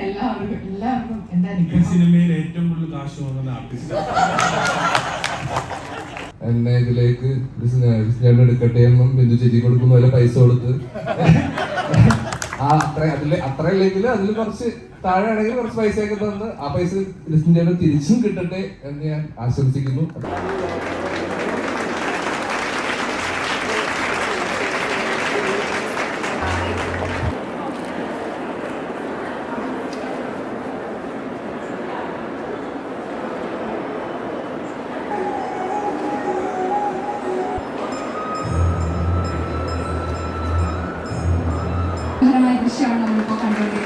എല്ലാവർക്കും എല്ലാവർക്കും എന്താ ഈ സിനിമയിൽ ഏറ്റവും കൂടുതൽ കാശ് വാങ്ങുന്ന ആർട്ടിസ്റ്റ് എന്നെ ഇതിലേക്ക് ഞാൻ എടുക്കട്ടെ എന്നും ബിന്ദു ചേച്ചി കൊടുക്കുന്ന. പോലെ പൈസ കൊടുത്ത്. ആ അത്ര അതിൽ അത്ര ഇല്ലെങ്കിൽ അതിൽ കുറച്ച് താഴെ ആണെങ്കിൽ കുറച്ച് പൈസ ഒക്കെ തന്ന് ആ പൈസ ലിസ്റ്റിൻ തിരിച്ചും കിട്ടട്ടെ എന്ന് ഞാൻ ആശംസിക്കുന്നു. un poco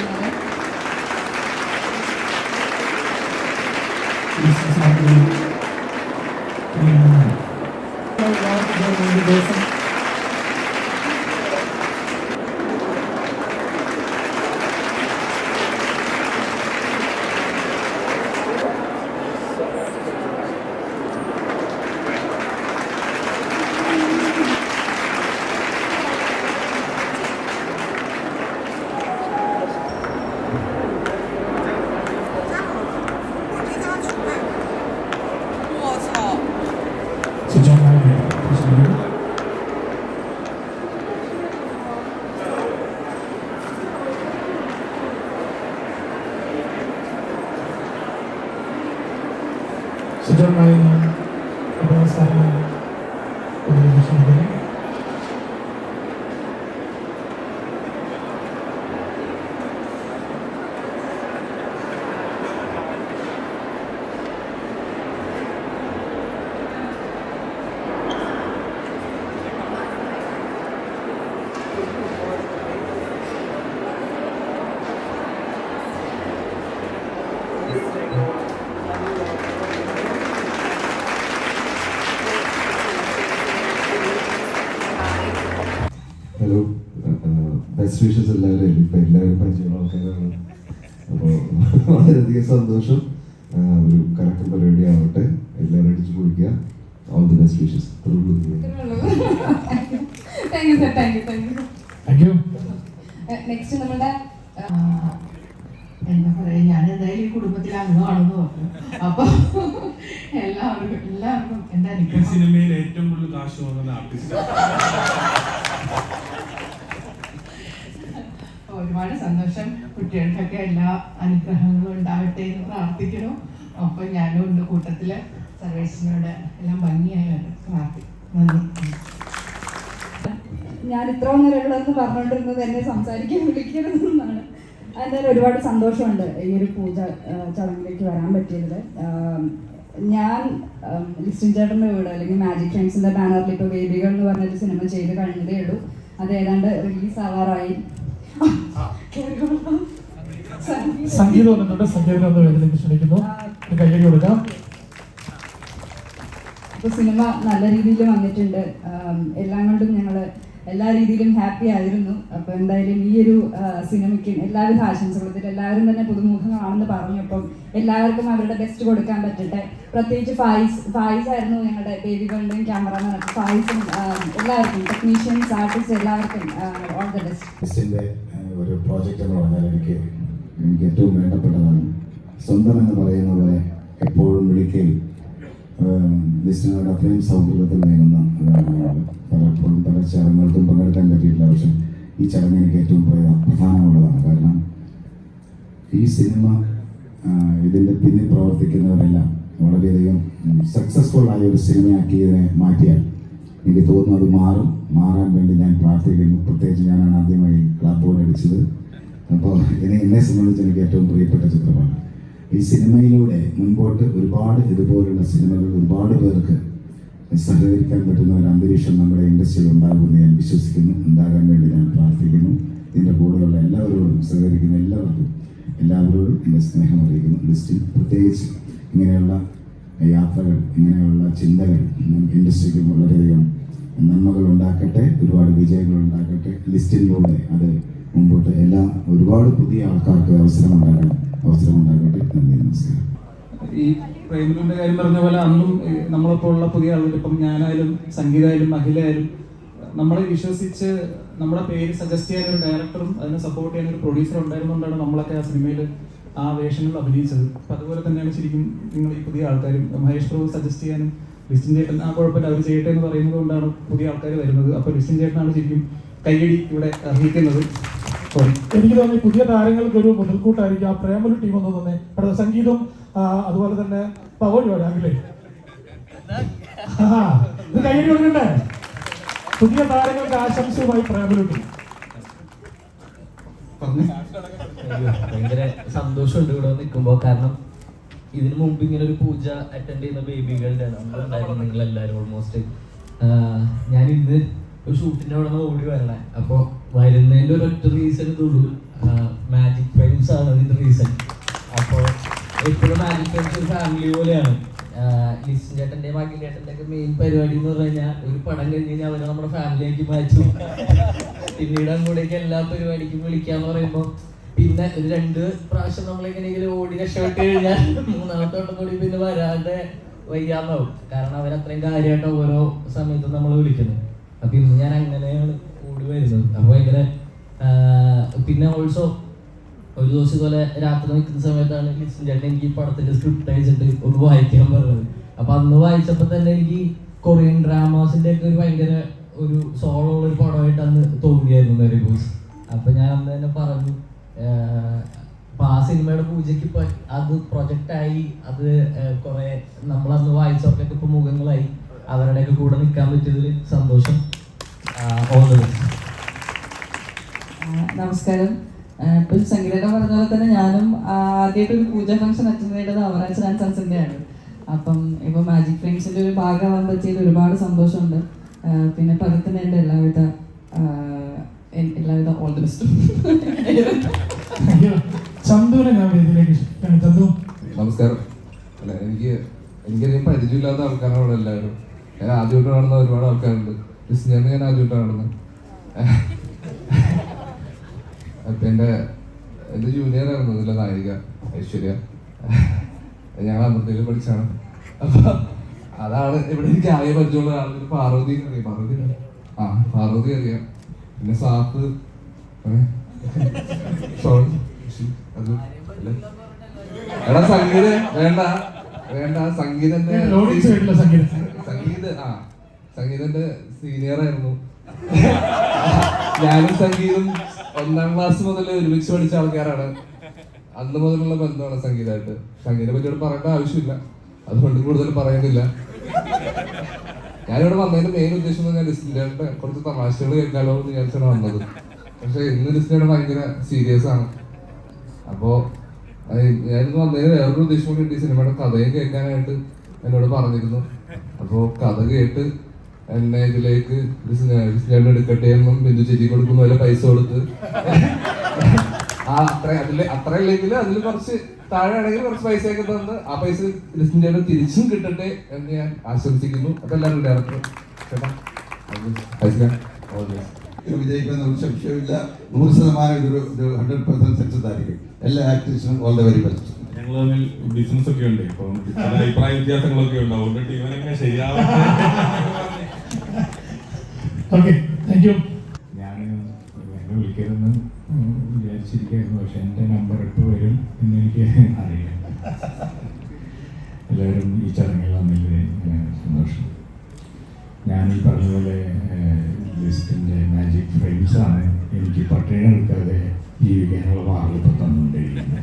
hello best wishes എല്ലാവരും ഇപ്പം എല്ലാവരും പരിചയമുള്ള ആൾക്കാരാണ്. അപ്പോൾ വളരെയധികം സന്തോഷം. ഒരു കലക്കം പരിപാടി ആവട്ടെ. എല്ലാവരും അടിച്ചു പൊളിക്കുക. All the best wishes next നമ്മുടെ എന്താ പറയാ ഞാൻ എന്തായാലും ഈ കുടുംബത്തിൽ അംഗമാണെന്ന് പറഞ്ഞു അപ്പൊ എല്ലാവർക്കും എല്ലാവർക്കും എന്താ ഈ സിനിമയിൽ ഏറ്റവും കൂടുതൽ കാശ് വാങ്ങുന്ന ആർട്ടിസ്റ്റ് ഒരുപാട് സന്തോഷം കുട്ടികൾക്കൊക്കെ എല്ലാ അനുഗ്രഹങ്ങളും ഉണ്ടാവട്ടെ എന്ന് പ്രാർത്ഥിക്കുന്നു അപ്പൊ ഞാനും ഉണ്ട് എല്ലാം ഭംഗിയായി വരും നന്ദി. ഞാൻ ഇത്ര നേരമുള്ളതെന്ന് പറഞ്ഞുകൊണ്ടിരുന്നത് എന്നെ സംസാരിക്കാൻ വിളിക്കരുതെന്നാണ്. എന്തായാലും ഒരുപാട് സന്തോഷമുണ്ട് ഈ ഒരു പൂജ ചടങ്ങിലേക്ക് വരാൻ പറ്റിയതിൽ ഞാൻ ലിസ്റ്റിൻ ചേട്ടന്റെ വീട് അല്ലെങ്കിൽ മാജിക് ഫ്രണ്ട്സിന്റെ ബാനറിൽ ഇപ്പോൾ വേദികൾ എന്ന് പറഞ്ഞൊരു സിനിമ ചെയ്ത് കഴിഞ്ഞതേ ഉള്ളൂ. അത് ഏതാണ്ട് റിലീസ് ആവാറായി. സംഗീതം. സംഗീതം ഒന്ന് വേദിയിലേക്ക് ക്ഷണിക്കുന്നു. ഒരു കൊടുക്കാം. ഇപ്പൊ സിനിമ നല്ല രീതിയിൽ വന്നിട്ടുണ്ട്. എല്ലാം കൊണ്ടും ഞങ്ങൾ എല്ലാ രീതിയിലും ഹാപ്പി ആയിരുന്നു. അപ്പോൾ എന്തായാലും ഈ ഒരു സിനിമയ്ക്ക് എല്ലാവിധ ആശംസകളും എല്ലാവരും തന്നെ പുതുമുഖങ്ങളാണെന്ന് പറഞ്ഞപ്പം എല്ലാവർക്കും അവരുടെ ബെസ്റ്റ് കൊടുക്കാൻ പറ്റട്ടെ. പ്രത്യേകിച്ച് ഫായിസ് ഫായിസ് ആയിരുന്നു ഞങ്ങളുടെ ബേബികളുടെയും ക്യാമറമാൻ അപ്പൊ ഫായിസും എല്ലാവർക്കും ടെക്നീഷ്യൻസ് ആർട്ടിസ്റ്റ് എല്ലാവർക്കും ഓൾ ദ ബെസ്റ്റ് ഒരു പ്രോജക്റ്റ് എന്ന് പറഞ്ഞാൽ എനിക്ക് എനിക്ക് ഏറ്റവും വേണ്ടപ്പെട്ടതാണ്. സ്വന്തം എന്ന് പറയുന്ന എപ്പോഴും വിളിക്കുകയും ലിസ്റ്റിനോട് അത്രയും സൗഹൃദത്തിൽ നേരുന്ന പലപ്പോഴും പല ചടങ്ങുകൾക്കും പങ്കെടുക്കാൻ പറ്റിയിട്ടില്ല. പക്ഷെ ഈ ചടങ്ങ് എനിക്ക് ഏറ്റവും പ്രധാ- പ്രധാനമുള്ളതാണ്. കാരണം ഈ സിനിമ ഇതിന്റെ പിന്നിൽ പ്രവർത്തിക്കുന്നവരെല്ലാം വളരെയധികം സക്സസ്ഫുൾ ആയ ഒരു സിനിമയാക്കി ഇതിനെ മാറ്റിയാൽ എനിക്ക് തോന്നുന്നു അത് മാറും. മാറാൻ വേണ്ടി ഞാൻ പ്രാർത്ഥിക്കുന്നു. പ്രത്യേകിച്ച് ഞാനാണ് ആദ്യമായി ക്ലാപ്പ് ബോർഡ് അടിച്ചത്. അപ്പോൾ എന്നെ സംബന്ധിച്ച് എനിക്ക് ഏറ്റവും പ്രിയപ്പെട്ട ഈ സിനിമയിലൂടെ മുൻപോട്ട് ഒരുപാട് ഇതുപോലുള്ള സിനിമകൾ ഒരുപാട് പേർക്ക് സഹകരിക്കാൻ പറ്റുന്ന ഒരു അന്തരീക്ഷം നമ്മുടെ ഇൻഡസ്ട്രിയിൽ ഉണ്ടാകുമെന്ന് ഞാൻ വിശ്വസിക്കുന്നു. ഉണ്ടാകാൻ വേണ്ടി ഞാൻ പ്രാർത്ഥിക്കുന്നു. ഇതിന്റെ കൂടെയുള്ള എല്ലാവരോടും സഹകരിക്കുന്ന എല്ലാവർക്കും എല്ലാവരോടും എന്റെ സ്നേഹം അറിയിക്കുന്നു. ലിസ്റ്റിൽ പ്രത്യേകിച്ച് ഇങ്ങനെയുള്ള യാത്രകൾ ഇങ്ങനെയുള്ള ചിന്തകൾ ഇൻഡസ്ട്രിക്ക് വളരെയധികം നന്മകൾ ഉണ്ടാക്കട്ടെ ഒരുപാട് വിജയങ്ങൾ ഉണ്ടാക്കട്ടെ. ലിസ്റ്റിലൂടെ അത് മുമ്പോട്ട് എല്ലാ ഒരുപാട് പുതിയ ആൾക്കാർക്ക് അവസരം ഉണ്ടാകണം നന്ദി ഈ പ്രേമിന്റെ കാര്യം പറഞ്ഞ പോലെ അന്നും നമ്മളിപ്പോൾ ഉള്ള പുതിയ ആളുകൾ ഇപ്പം ഞാനായാലും സംഗീതമായാലും അഖിലായാലും നമ്മളെ വിശ്വസിച്ച് നമ്മുടെ പേര് സജസ്റ്റ് ചെയ്യാൻ ഒരു ഡയറക്ടറും അതിനെ സപ്പോർട്ട് ചെയ്യാൻ ഒരു പ്രൊഡ്യൂസർ ഉണ്ടായിരുന്നുകൊണ്ടാണ് നമ്മളൊക്കെ ആ സിനിമയിൽ ആ വേഷങ്ങൾ അഭിനയിച്ചത്. അപ്പം അതുപോലെ തന്നെയാണ് ശരിക്കും നിങ്ങൾ ഈ പുതിയ ആൾക്കാരും മഹേഷ് പ്രഭു സജസ്റ്റ് ചെയ്യാനും ലിസ്റ്റിൻ ചേട്ടൻ ആ കുഴപ്പമില്ല അവർ ചെയ്യട്ടെ എന്ന് പറയുന്നത് കൊണ്ടാണ് പുതിയ ആൾക്കാർ വരുന്നത്. അപ്പോൾ ലിസ്റ്റിൻ ചേട്ടനാണ് ശരിക്കും കയ്യടി ഇവിടെ അർഹിക്കുന്നത്. എനിക്ക് തോന്നി പുതിയ താരങ്ങൾക്ക് ഒരു മുതൽക്കൂട്ടായിരിക്കും. ആ പ്രേമലു ടീം എന്ന് തന്നെ. അവിടെ സംഗീതം അതുപോലെ തന്നെ പവടി വരാകില്ലേ ഇത് കൊടുക്കണ്ടേ? പുതിയ താരങ്ങൾക്ക് ആശംസയുമായി പ്രേമലു ടീം ഭയങ്കര സന്തോഷമുണ്ട് ഇവിടെ നിൽക്കുമ്പോ. കാരണം ഇതിനു മുമ്പ് ഇങ്ങനെ ഒരു പൂജ അറ്റൻഡ് ചെയ്യുന്ന ബേബികളുടെ നമ്മളുണ്ടായിരുന്നു നിങ്ങൾ എല്ലാവരും ഓൾമോസ്റ്റ് ഞാൻ ഇന്ന് ഒരു ഷൂട്ടിന്റെ അവിടെ നിന്ന് ഓടി വരണേ. അപ്പോൾ വരുന്നതിന്റെ ഒരൊറ്റ റീസൺ ഇതുള്ളൂ മാജിക് ഫ്രെയിംസ് ആണ് ഇതിന്റെ റീസൺ അപ്പോൾ എപ്പോഴും മാജിക് ഫ്രെയിംസ് ഒരു ഫാമിലി പോലെയാണ്. ലിസ്റ്റിൻ ചേട്ടന്റെ ബാക്കി ചേട്ടന്റെ ഒക്കെ മെയിൻ പരിപാടി എന്ന് പറഞ്ഞു കഴിഞ്ഞാൽ ഒരു പടം കഴിഞ്ഞ് കഴിഞ്ഞാൽ അവരെ നമ്മുടെ ഫാമിലിയാക്കി മാറ്റി. പിന്നീട് അങ്ങോട്ടേക്ക് എല്ലാ പരിപാടിക്കും വിളിക്കാന്ന് പറയുമ്പോൾ പിന്നെ ഒരു രണ്ട് പ്രാവശ്യം നമ്മളെങ്ങനെയെങ്കിലും ഓടി രക്ഷപ്പെട്ട് കഴിഞ്ഞാൽ മൂന്നാമത്തെ വട്ടം കൂടി പിന്നെ വരാതെ വയ്യാന്നാവും. കാരണം അവരത്രയും കാര്യമായിട്ട് ഓരോ സമയത്തും നമ്മൾ വിളിക്കുന്നത്. അപ്പൊ ഇന്ന് ഞാൻ അങ്ങനെയാണ് വരുന്നത്. അപ്പൊ ആ, പിന്നെ ഓൾസോ ഒരു ദിവസം ഇതുപോലെ രാത്രി നിൽക്കുന്ന സമയത്താണ് ലിസ്റ്റിൻ ചേട്ടൻ എനിക്ക് പടത്തിന്റെ സ്ക്രിപ്റ്റ് അയച്ചിട്ട് ഒന്ന് വായിക്കാൻ പറഞ്ഞത്. അപ്പൊ അന്ന് വായിച്ചപ്പോ തന്നെ എനിക്ക് കൊറിയൻ ഡ്രാമാസിന്റെ ഒക്കെ ഒരു ഭയങ്കര ഒരു സോളോ ഉള്ള ഒരു പടമായിട്ട് അന്ന് തോന്നിയായിരുന്നു നേരെ ബോസ് അപ്പൊ ഞാൻ അന്ന് തന്നെ പറഞ്ഞു അപ്പൊ ആ സിനിമയുടെ പൂജയ്ക്ക് ഇപ്പൊ അത് പ്രൊജക്റ്റായി അത് കൊറേ നമ്മളന്ന് വായിച്ചവർക്കൊക്കെ ഇപ്പൊ മുഖങ്ങളായി അവരുടെയൊക്കെ കൂടെ നിൽക്കാൻ പറ്റിയതിൽ സന്തോഷം ഓൾ ദ നമസ്കാരം. ഇപ്പം സംഗീതയുടെ പറഞ്ഞ പോലെ തന്നെ ഞാനും ആദ്യമായിട്ട് ഒരു പൂജ ഫംഗ്ഷൻ അറ്റൻഡ് ചെയ്തത് അവറാച്ച് ഡാൻസ് ആൻസിന്റെയാണ് അപ്പം ഇപ്പം മാജിക് ഫ്രെയിംസിന്റെ ഒരു ഭാഗമാകാൻ ചെയ്ത് ഒരുപാട് സന്തോഷമുണ്ട്. പിന്നെ പകത്തിന് എന്റെ എല്ലാവിധ എല്ലാവിധ ഓൾ ദി ബെസ്റ്റും ചന്തുവിനെ ഞാൻ വേദിയിലേക്ക് ചന്തു. നമസ്കാരം. അല്ല എനിക്ക് എനിക്കധികം പരിചയമില്ലാത്ത ആൾക്കാരാണ് ഇവിടെ എല്ലാവരും. ഞാൻ ആദ്യമായിട്ട് കാണുന്ന ഒരുപാട് ആൾക്കാരുണ്ട്. ഞാൻ ആദ്യമായിട്ടാണ് കാണുന്നത്. എന്റെ എന്റെ ജൂനിയർ ആയിരുന്നു ഇതിലെ നായിക ഐശ്വര്യ. ഞങ്ങൾ അമൃതയിൽ പഠിച്ചാണ്. അപ്പൊ അതാണ് ഇവിടെ എനിക്ക് ആകെ പരിചയമുള്ള ആളുകൾ പാർവതി അറിയാം പാർവതി ആ പാർവതി അറിയാം. പിന്നെ സാഫ് സോറി അത് അല്ലേ? എടാ സംഗീത വേണ്ട. വേണ്ട സംഗീതന്റെ സംഗീത. ആ. സംഗീതന്റെ സീനിയർ ആയിരുന്നു. ഞാനും സംഗീതം ഒന്നാം ക്ലാസ് മുതൽ ഒരുമിച്ച് പഠിച്ച ആൾക്കാരാണ്. അന്ന് മുതലുള്ള ബന്ധമാണ് സംഗീതമായിട്ട് സംഗീതത്തെ പറ്റിയോട് പറയേണ്ട ആവശ്യമില്ല. അതുകൊണ്ട് കൂടുതൽ പറയുന്നില്ല. ഞാനിവിടെ വന്നതിന്റെ മെയിൻ ഉദ്ദേശം എന്ന് പറഞ്ഞാൽ ലിസ്റ്റിന്റെ കുറച്ച് തമാശകൾ കേൾക്കാലോ എന്ന് വിചാരിച്ചാണ് വന്നത്. പക്ഷെ ഇന്ന് ലിസ്റ്റിന്റെ ഭയങ്കര സീരിയസ് ആണ്. അപ്പോ ഞാനിന്ന് വന്നതിന് വേറൊരു ഉദ്ദേശം കൂടി സിനിമയുടെ കഥയും കേൾക്കാനായിട്ട് എന്നോട് പറഞ്ഞിരുന്നു. അപ്പോ കഥ കേട്ട് എന്നെ ഇതിലേക്ക് ബിസിനസ് എടുക്കട്ടെ എന്നും ബിന്ദു ചേച്ചി കൊടുക്കുന്ന പോലെ പൈസ കൊടുത്ത്. ആ അത്ര അതിൽ അത്ര ഇല്ലെങ്കിൽ അതിൽ കുറച്ച് താഴെ ആണെങ്കിൽ കുറച്ച് പൈസയൊക്കെ തന്ന് ആ പൈസ ലിസ്റ്റിന്റെ തിരിച്ചും കിട്ടട്ടെ എന്ന് ഞാൻ ആശംസിക്കുന്നു. അപ്പൊ എല്ലാവരും ഡയറക്ടർ വിജയിക്കുന്ന ഒരു സംശയമില്ല നൂറ് ശതമാനം ഇതൊരു ഒരു ഹൺഡ്രഡ് പെർസെന്റ് സക്സസ് ആയിരിക്കും. എല്ലാ ആക്ടേഴ്സിനും ഓൾ ദ വെരി ബെസ്റ്റ് ഞങ്ങൾ തമ്മിൽ ബിസിനസ് ഒക്കെ ഉണ്ട്. ഇപ്പം അഭിപ്രായ വ്യത്യാസങ്ങളൊക്കെ ഉണ്ട്. അതുകൊണ്ട് ടീമിനൊക്കെ ശരിയാവും? ഓക്കെ താങ്ക് യു ഞാൻ എന്നെ വിളിക്കരുതെന്ന് വിചാരിച്ചിരിക്കുകയായിരുന്നു പക്ഷെ എന്റെ നമ്പർ ഇട്ട് വരും എന്ന് എനിക്ക് അറിയില്ല. എല്ലാവരും ഈ ചടങ്ങിൽ വന്നതിൽ സന്തോഷം. ഞാൻ ഈ പറഞ്ഞ പോലെ ലിസ്റ്റിന്റെ മാജിക് ഫ്രെയിംസ് ആണ് എനിക്ക് പട്ടിണി എടുക്കാതെ ജീവിക്കാനുള്ള മാർഗം തന്നുകൊണ്ടിരിക്കുന്നത്.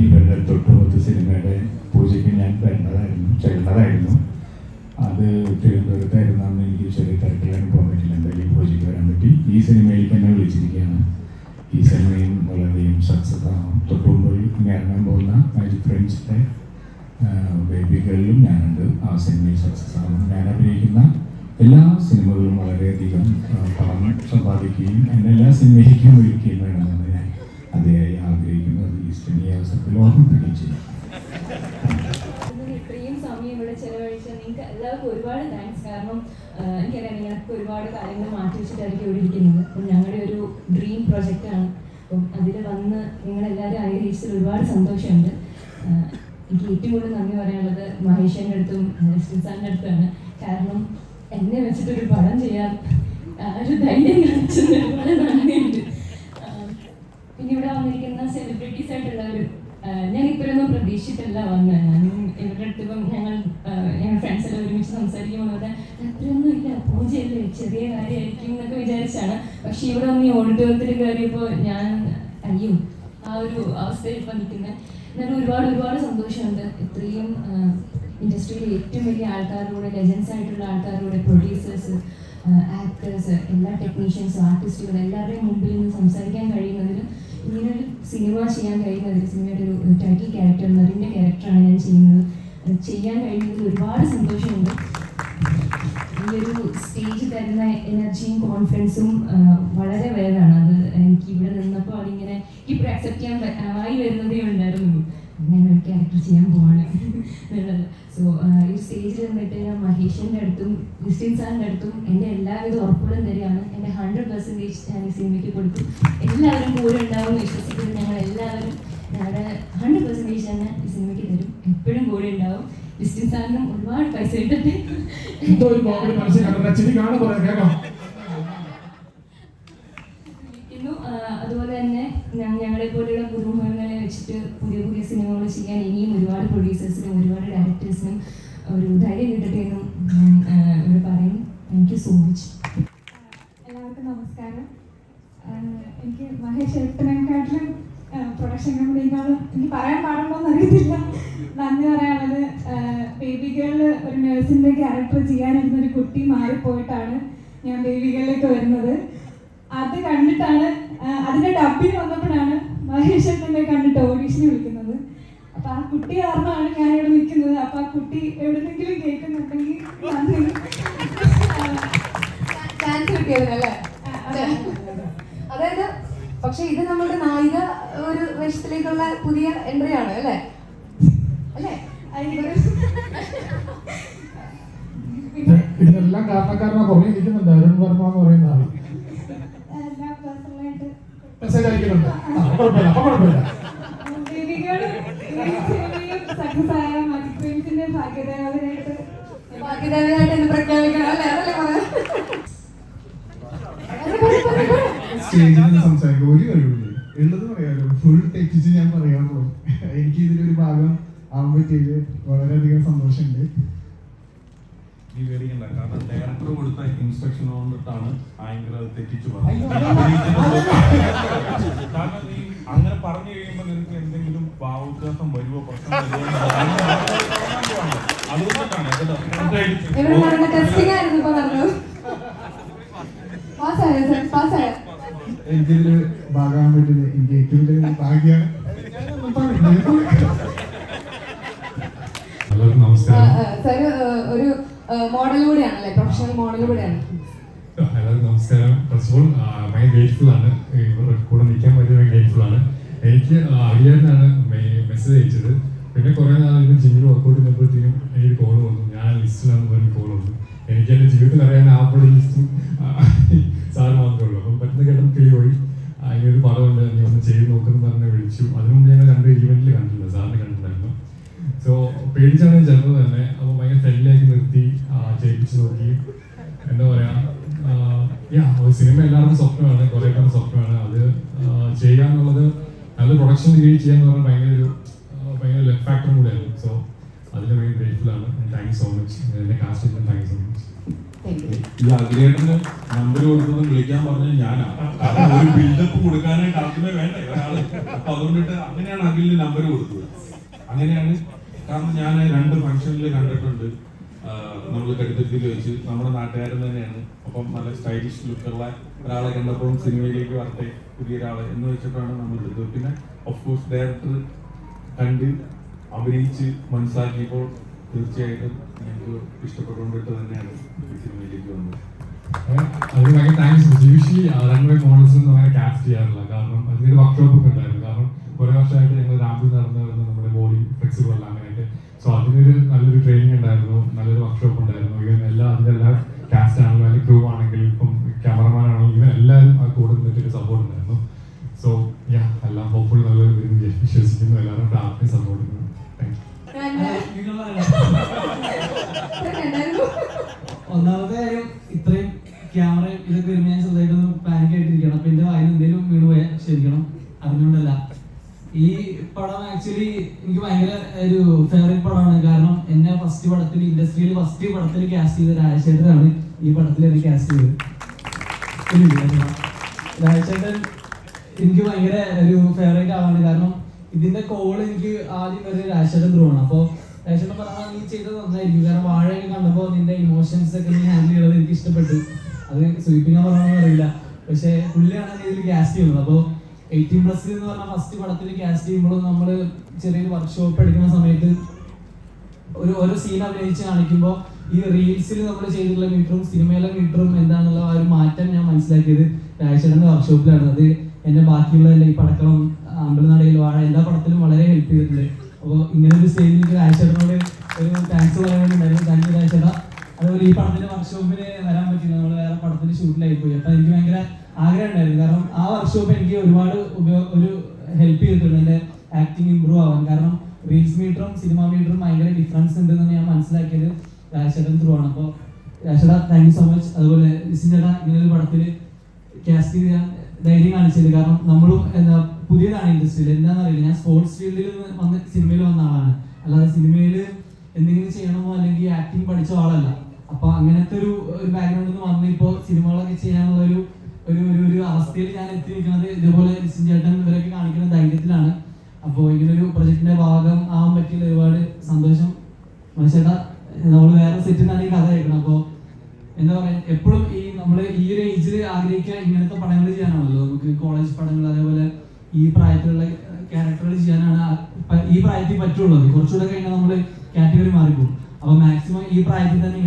ഇവരുടെ തൊട്ടുപത്ത് സിനിമയുടെ പൂജയ്ക്ക് ഞാൻ വരേണ്ടതായിരുന്നു ചെല്ലേണ്ടതായിരുന്നു അത് തിരുവനന്തപുരത്തായിരുന്നു എനിക്ക് ചെറിയ തിരക്കിലാണ് പോകാൻ പറ്റില്ല എന്തായാലും ഈ പൂജയ്ക്ക് വരാൻ പറ്റി ഈ സിനിമയിലേക്ക് എന്നെ വിളിച്ചിരിക്കുകയാണ് ഈ സിനിമയും വളരെയധികം സക്സസ് ആവും തൊട്ട് മുമ്പ് ഇനി ഇറങ്ങാൻ പോകുന്ന മാജിക് ഫ്രണ്ട്സിന്റെ ബേബികളിലും ഞാനുണ്ട്. ആ സിനിമയിൽ സക്സസ് ആവും ഞാൻ അഭിനയിക്കുന്ന എല്ലാ സിനിമകളും വളരെയധികം പണം സമ്പാദിക്കുകയും എന്നെ എല്ലാ സിനിമയിലേക്കും ഒരുക്കുകയും വേണമെന്ന് ഞാൻ അതിയായി ആഗ്രഹിക്കുന്നത് ഈ ഈ അവസരത്തിൽ ഓർമ്മിപ്പിക്കുകയും ചെയ്യും. ഇത്രയും സമയം എല്ലാവർക്കും ഒരുപാട് താങ്ക്സ് കാരണം ഒരുപാട് കാര്യങ്ങൾ മാറ്റി വെച്ചിട്ടായിരിക്കും ഒരു ഡ്രീം പ്രൊജക്റ്റാണ് അപ്പം അതിൽ വന്ന് നിങ്ങളെല്ലാവരും ആഗ്രഹിച്ചതിൽ ഒരുപാട് സന്തോഷമുണ്ട്. എനിക്ക് ഏറ്റവും കൂടുതൽ നന്ദി പറയാനുള്ളത് മഹേഷിന്റെ അടുത്തും സാറിന്റെ അടുത്താണ് കാരണം എന്നെ വെച്ചിട്ട് ഒരു പടം ചെയ്യാൻ ഒരു ധൈര്യം കാണിച്ചത് നന്ദിയുണ്ട്. പിന്നെ ഇവിടെ വന്നിരിക്കുന്ന സെലിബ്രിറ്റീസ് ആയിട്ടുള്ളവരും ഞാൻ ഇപ്പോഴൊന്നും പ്രതീക്ഷിച്ചിട്ടല്ല വന്നത്. ഞാനും ഇവരുടെ അടുത്ത് ഇപ്പം ഞങ്ങൾ ഞങ്ങൾ ഫ്രണ്ട്സ് എല്ലാം ഒരുമിച്ച് സംസാരിക്കുമ്പോൾ അത്രയൊന്നും ഇല്ല പൂജയല്ലേ ചെറിയ കാര്യമായിരിക്കും എന്നൊക്കെ വിചാരിച്ചാണ്. പക്ഷെ ഇവിടെ വന്ന് ഈ ഓഡിറ്റോറിയത്തിൽ കയറിയപ്പോൾ ഞാൻ അയ്യോ ആ ഒരു അവസ്ഥയിൽ ഇപ്പം എന്നാലും ഒരുപാട് ഒരുപാട് സന്തോഷമുണ്ട്. ഇത്രയും ഇൻഡസ്ട്രിയിലെ ഏറ്റവും വലിയ ആൾക്കാരുടെ ലെജൻസ് ആയിട്ടുള്ള ആൾക്കാരുടെ പ്രൊഡ്യൂസേഴ്സ് ആക്ടേഴ്സ് എല്ലാ ടെക്നീഷ്യൻസും ആർട്ടിസ്റ്റുകളും എല്ലാവരുടെയും മുമ്പിൽ നിന്ന് സംസാരിക്കാൻ കഴിയുന്നതിൽ ഇങ്ങനൊരു സിനിമ ചെയ്യാൻ കഴിയുന്നതിൽ സിനിമയുടെ ഒരു ടൈറ്റിൽ ക്യാരക്ടർ നറിന്റെ ക്യാരക്ടറാണ് ഞാൻ ചെയ്യുന്നത്. ചെയ്യാൻ കഴിയുന്നതിൽ ഒരുപാട് സന്തോഷമുണ്ട്. ഈ ഒരു സ്റ്റേജ് തരുന്ന എനർജിയും കോൺഫിഡൻസും വളരെ വലുതാണ്. അത് എനിക്ക് ഇവിടെ നിന്നപ്പോൾ അതിങ്ങനെ ഇപ്പോൾ അക്സെപ്റ്റ് ചെയ്യാൻ പറ്റാമായി വരുന്നതേ ഉണ്ടായിരുന്നു ഞാൻ ഒരു ക്യാരക്ടർ ചെയ്യാൻ പോവാണ് സോ ഈ സ്റ്റേജിൽ നിന്നിട്ട് ഞാൻ മഹേഷിന്റെ അടുത്തും ക്രിസ്റ്റിൻ സാറിന്റെ അടുത്തും എന്റെ എല്ലാവിധ ഉറപ്പുകളും തരികയാണ്. എന്റെ ഹൺഡ്രഡ് പെർസെന്റേജ് ഞാൻ ഈ സിനിമയ്ക്ക് കൊടുക്കും. എല്ലാവരും കൂടെ ഉണ്ടാവും വിശ്വസിക്കുന്നത് ഞങ്ങൾ എല്ലാവരും ഞങ്ങളുടെ ഹൺഡ്രഡ് പെർസെന്റേജ് തന്നെ ഈ സിനിമയ്ക്ക് തരും. എപ്പോഴും കൂടെ ഉണ്ടാവും. ക്രിസ്ത്യൻ സാറിനും ഒരുപാട് പൈസ ഇട്ടിട്ട്. എന്തോ ഒരു കോമഡി മനസ്സിൽ കണ്ടിട്ട് ചിരി കാണാൻ പറയാം കേൾക്കാം. ഇരിക്കുന്നു. അതുപോലെ തന്നെ ഞങ്ങളെ പോലെയുള്ള പുതുമുഖങ്ങളെ വെച്ചിട്ട് പുതിയ പുതിയ സിനിമകൾ ചെയ്യാൻ ഇനിയും ഒരുപാട് പ്രൊഡ്യൂസേഴ്സിനും ഒരുപാട് ഡയറക്ടേഴ്സിനും ഒരു ധൈര്യം കിട്ടട്ടെ എന്നും ഞാൻ ഇവിടെ പറയുന്നു. താങ്ക് യു സോ മച്ച് എല്ലാവർക്കും നമസ്കാരം. എനിക്ക് മഹേഷ് ഏട്ടനെക്കാട്ടിലും പ്രൊഡക്ഷൻ കമ്പനിക്കാളും എനിക്ക് പറയാൻ പാടുണ്ടോ എന്ന് അറിയത്തില്ല നന്ദി പറയാനുള്ളത് ബേബി ഗേളിൽ ഒരു നഴ്സിന്റെ ക്യാരക്ടർ ചെയ്യാനിരുന്ന ഒരു കുട്ടി മാറിപ്പോയിട്ടാണ് ഞാൻ ബേബി ഗേളിലേക്ക് വരുന്നത് അത് കണ്ടിട്ടാണ് അതിന്റെ വന്നപ്പോഴാണ് മഹേഷ് എന്നെ കണ്ടിട്ട് ഓഡീഷന് വിളിക്കുന്നത്. അപ്പൊ ആ കുട്ടി കാരണമാണ് ഞാൻ ഇവിടെ നിൽക്കുന്നത്. അപ്പൊ ആ കുട്ടി എവിടെന്നെങ്കിലും കേൾക്കുന്നുണ്ടെങ്കിൽ നന്ദി. ചാൻസ് കിട്ടിയതിനല്ലേ? അതായത് പക്ഷെ ഇത് നമ്മുടെ നായിക ഒരു വേഷത്തിലേക്കുള്ള പുതിയ എൻട്രി ആണ് അല്ലേ? അല്ലേ ഇതിനെല്ലാം കാരണക്കാരനെ പുറകെ ഇരിക്കുന്നുണ്ട് അരുൺ വർമ്മ എന്ന് പറയുന്ന ആൾ എല്ലാം പേഴ്സണലായിട്ട് മെസ്സേജ് അയക്കുന്നുണ്ട് ആ, കുഴപ്പമില്ല അപ്പൊ കുഴപ്പമില്ല സ്റ്റേജിൽ സംസാരിക്കും ഒരു കഴിവില്ല ഉള്ളത് പറയാലോ. ഫുൾ തെറ്റിച്ച് ഞാൻ പറയാറുള്ളൂ എനിക്ക് ഇതിലൊരു ഭാഗം ആവാൻ പറ്റിയതിൽ വളരെയധികം സന്തോഷമുണ്ട്. നീ പേടിക്കണ്ട കാരണം ഡയറക്ടർ കൊടുത്ത ഇൻസ്ട്രക്ഷൻ കൊണ്ടിട്ടാണ് ആങ്കർ അത് തെറ്റിച്ചു പറഞ്ഞത്. അങ്ങനെ പറഞ്ഞു കഴിയുമ്പോൾ നിനക്ക് എന്തെങ്കിലും ഭാവവ്യത്യാസം വരുമോ പ്രശ്നം പാസ്സായോ എനിക്കിതിൽ ഭാഗമാകാൻ ഏറ്റവും വലിയ ഭാഗ്യമാണ്. ഹലോ നമസ്കാരം. സർ ഒരു മോഡൽ കൂടിയാണല്ലേ? പ്രൊഫഷണൽ മോഡൽ കൂടിയാണ്. എല്ലാവർക്കും നമസ്കാരം. ഫസ്റ്റ് ഓഫ് ഓൾ ഭയങ്കര ഗ്രേറ്റ്ഫുൾ ആണ് ഇവരുടെ കൂടെ നിൽക്കാൻ പറ്റിയ ഭയങ്കര ഗ്രേറ്റ്ഫുൾ ആണ് എനിക്ക് അറിയാനാണ് മെസ്സേജ് അയച്ചത് പിന്നെ കുറേ നാളിന് ജിമ്മിൽ വർക്കൗട്ട് ചെയ്യുമ്പോഴത്തേക്കും എനിക്ക് കോൾ വന്നു ഞാൻ ലിസ്റ്റിലാണെന്ന് പറഞ്ഞ് കോൾ വന്നു എനിക്ക് എന്റെ ജീവിതത്തിൽ അറിയാൻ ആപ്പിൾ ലിസ്റ്റും സാറ് മാത്രമേ ഉള്ളൂ. അപ്പം പെട്ടെന്ന് കേട്ടത് കിളി പോയി ഒരു പടമുണ്ട് നീ ഒന്ന് ചെയ്ത് നോക്കുന്നു പറഞ്ഞ് വിളിച്ചു. അതിനു മുമ്പ് ഞാൻ രണ്ട് ഈവെന്റിൽ കണ്ടിട്ടുണ്ട് സാറിനെ കണ്ടിട്ടുണ്ടായിരുന്നു. സോ പേടിച്ചാണ് ഞാൻ ചെന്നത് തന്നെ. അപ്പോൾ ഭയങ്കര ഫ്രണ്ട്ലിയാക്കി നിർത്തി ചെയ്യിപ്പിച്ച് നോക്കി. എന്താ പറയാ യാ ഒരു സിനിമ എല്ലാവർക്കും സ്വപ്നമാണ് കുറെ പേരുടെ സ്വപ്നമാണ്. അത് ചെയ്യാന്നുള്ളത് നല്ല പ്രൊഡക്ഷൻ ഡിഗ്രി ചെയ്യാന്ന് പറഞ്ഞാൽ ഭയങ്കര ഒരു ഭയങ്കര ലെഫ്റ്റ് ഫാക്ടറും കൂടെയായിരുന്നു. സോ ഭയങ്കര grateful thank you so much എന്റെ കാസ്റ്റിനും ചെയ്യാൻ താങ്ക് യു സോ മച്ച് ഈ അഖിലേട്ടന് നമ്പർ കൊടുത്തത് വിളിക്കാൻ പറഞ്ഞത് ഞാനാണ് ഒരു ബിൽഡപ്പ് കൊടുക്കാനായിട്ട് ആദ്യമേ വേണ്ട? ഒരാൾ. അപ്പൊ അതുകൊണ്ടിട്ട് അങ്ങനെയാണ് അഖിലിന് നമ്പർ കൊടുത്തത്. അങ്ങനെയാണ്. കാരണം ഞാൻ രണ്ട് ഫംഗ്ഷനിൽ കണ്ടിട്ടുണ്ട്. നമ്മൾ കടുത്തത്തിൽ വെച്ച്. നമ്മുടെ നാട്ടുകാരൻ തന്നെയാണ്. അപ്പം നല്ല സ്റ്റൈലിഷ് ലുക്കുള്ള ഒരാളെ കണ്ടപ്പോൾ സിനിമയിലേക്ക് വരട്ടെ പുതിയ ഒരാളെ എന്ന് വെച്ചിട്ടാണ് നമ്മൾ എടുത്തത്. പിന്നെ ഓഫ് കോഴ്സ് ഡയറക്ടർ കണ്ട് അഭിനയിച്ച് മനസ്സിലാക്കിയപ്പോൾ തീർച്ചയായിട്ടും തന്നെയാണ് ഈ താങ്ക്സ് കാരണം വർക്ക്ഷോപ്പ് ഉണ്ടായിരുന്നു. നമ്മുടെ ബോഡി ഫ്ലെക്സിബിൾ നല്ലൊരു ട്രെയിനിങ് ഉണ്ടായിരുന്നു. നല്ലൊരു വർക്ക്ഷോപ്പ് ഉണ്ടായിരുന്നു. ഇവൻ അതിന്റെ എല്ലാ കാസ്റ്റ് ആണെങ്കിലും ക്രൂ ആണെങ്കിലും നമ്മൾ ഇതൊക്കെ വരുമ്പോൾ ഞാൻ ചെറുതായിട്ടൊന്ന് പാനിക് ആയിട്ടിരിക്കണം. അപ്പൊ എന്റെ വായിൽ എന്തെങ്കിലും വീണ് പോയാൽ ക്ഷമിക്കണം. ഈ പടം ആക്ച്വലി എനിക്ക് ഭയങ്കര ഒരു ഫേവറേറ്റ് പടമാണ്. കാരണം എന്നെ ഫസ്റ്റ് പടത്തിൽ ഇൻഡസ്ട്രിയിൽ ഫസ്റ്റ് പടത്തിൽ കാസ്റ്റ് ചെയ്ത രാജശേഖരനാണ് ഈ പടത്തിൽ എന്നെ കാസ്റ്റ് ചെയ്തത് രാജശേഖരൻ എനിക്ക് ഭയങ്കര ഒരു ഫേവറേറ്റ് ആവാണ് കാരണം ഇതിന്റെ കോൾ എനിക്ക് ആദ്യം വരെ രാജശേഖരൻ ത്രൂ ആണ്. അപ്പോൾ രാജശേഖരൻ പറഞ്ഞാൽ നീ ചെയ്തത് നന്നായിരിക്കും. കാരണം വാഴ കണ്ടപ്പോൾ നിന്റെ ഇമോഷൻസ് ഒക്കെ നീ ഹാൻഡിൽ ചെയ്യണത് എനിക്ക് ഇഷ്ടപ്പെട്ടു. അത് സ്വീപ്പിംഗ് അറിയില്ല. പക്ഷെ പുള്ളിയാണ് ഇതിൽ കാസ്റ്റ് ചെയ്യുന്നത്. അപ്പോൾ എയ്റ്റീൻ പ്ലസ് എന്ന് പറഞ്ഞ ഫസ്റ്റ് പടത്തിൽ കാസ്റ്റ് ചെയ്യുമ്പോൾ നമ്മൾ ചെറിയൊരു വർക്ക്ഷോപ്പ് എടുക്കുന്ന സമയത്ത് ഒരു ഓരോ സീൻ അഭിനയിച്ച് കാണിക്കുമ്പോൾ ഈ റീൽസിൽ നമ്മൾ ചെയ്തിട്ടുള്ള മീറ്ററും സിനിമയിലെ മീറ്ററും എന്താണെന്നുള്ള ആ ഒരു മാറ്റം ഞാൻ മനസ്സിലാക്കിയത് രാജശേഖരന്റെ വർക്ക്ഷോപ്പിലാണ് അത് എന്നെ ബാക്കിയുള്ള എന്റെ ഈ പടക്കളം അമ്പലനടയിൽ വാഴ എല്ലാ പടത്തിലും വളരെ ഹെൽപ്പ് ചെയ്തിട്ടുണ്ട്. അപ്പോൾ ഇങ്ങനെ ഒരു സ്റ്റേജിൽ എനിക്ക് രാജശേഖരനോട് ഒരു താങ്ക്സ് വേണ്ടി താങ്ക് യു രാജശേഖര അതുപോലെ ഈ പടത്തിന്റെ വർക്ക്ഷോപ്പിന് വരാൻ പടത്തിന്റെ ഷൂട്ടിലായി പോയി അപ്പൊ എനിക്ക് ഭയങ്കര ആഗ്രഹം ഉണ്ടായിരുന്നു കാരണം ആ വർക്ക്ഷോപ്പ് എനിക്ക് ഒരുപാട് ഒരു ഹെൽപ്പ് ചെയ്തിട്ടുണ്ട്. എന്റെ ആക്ടിങ് ഇമ്പ്രൂവ് ആവാൻ. കാരണം റീൽസ് മീറ്ററും സിനിമ മീറ്ററും ഭയങ്കര ഡിഫറൻസ് ഉണ്ട് എന്ന് ഞാൻ മനസ്സിലാക്കിയത് രാജേട്ടൻ ത്രൂ ആണ്. അപ്പോൾ രാജേട്ടാ താങ്ക് യു സോ മച്ച് അതുപോലെ നിസിൻ ചേട്ടാ ഇങ്ങനെ ഒരു പടത്തിൽ കാസ്റ്റ് ചെയ്യാൻ ധൈര്യം കാണിച്ചത്. കാരണം നമ്മളും എന്താ പുതിയതാണ് ഇൻഡസ്ട്രിയിൽ എന്താണെന്നറിയില്ല. ഞാൻ സ്പോർട്സ് ഫീൽഡിൽ വന്ന് സിനിമയിൽ വന്ന ആളാണ്. അല്ലാതെ സിനിമയിൽ എന്തെങ്കിലും ചെയ്യണമോ അല്ലെങ്കിൽ ആക്ടിങ് പഠിച്ച ആളല്ല. അപ്പൊ അങ്ങനത്തെ ഒരു ബാക്ക്ഗ്രൗണ്ടിൽ നിന്ന് വന്ന് ഇപ്പോ സിനിമകളൊക്കെ ചെയ്യാനുള്ള ഒരു ഒരു ഒരു അവസ്ഥയിൽ ഞാൻ എത്തിയിരിക്കുന്നത് ഇതേപോലെ ലിസിൻ ചേട്ടൻ ഇവരൊക്കെ കാണിക്കുന്ന ധൈര്യത്തിലാണ്. അപ്പോൾ ഇങ്ങനൊരു പ്രൊജക്ടിന്റെ ഭാഗം ആവാൻ പറ്റിയ ഒരുപാട് സന്തോഷം. മനുഷ്യട്ടാ നമ്മൾ വേറെ സെറ്റിൽ നിന്നാണ് ഈ കഥ കേൾക്കണം. അപ്പോൾ എന്താ പറയാ എപ്പോഴും ഈ നമ്മൾ ഈ ഒരു ഏജിൽ ആഗ്രഹിക്കുക ഇങ്ങനത്തെ പടങ്ങൾ ചെയ്യാനാണല്ലോ. നമുക്ക് കോളേജ് പടങ്ങൾ അതേപോലെ ഈ പ്രായത്തിലുള്ള ക്യാരക്ടറുകൾ ചെയ്യാനാണ് ഈ പ്രായത്തിൽ പറ്റുള്ളത് കുറച്ചുകൂടെ കഴിഞ്ഞാൽ നമ്മൾ കാറ്റഗറി മാറിപ്പോകും അപ്പൊ മാക്സിമം ഈ പ്രായത്തിൽ തന്നെ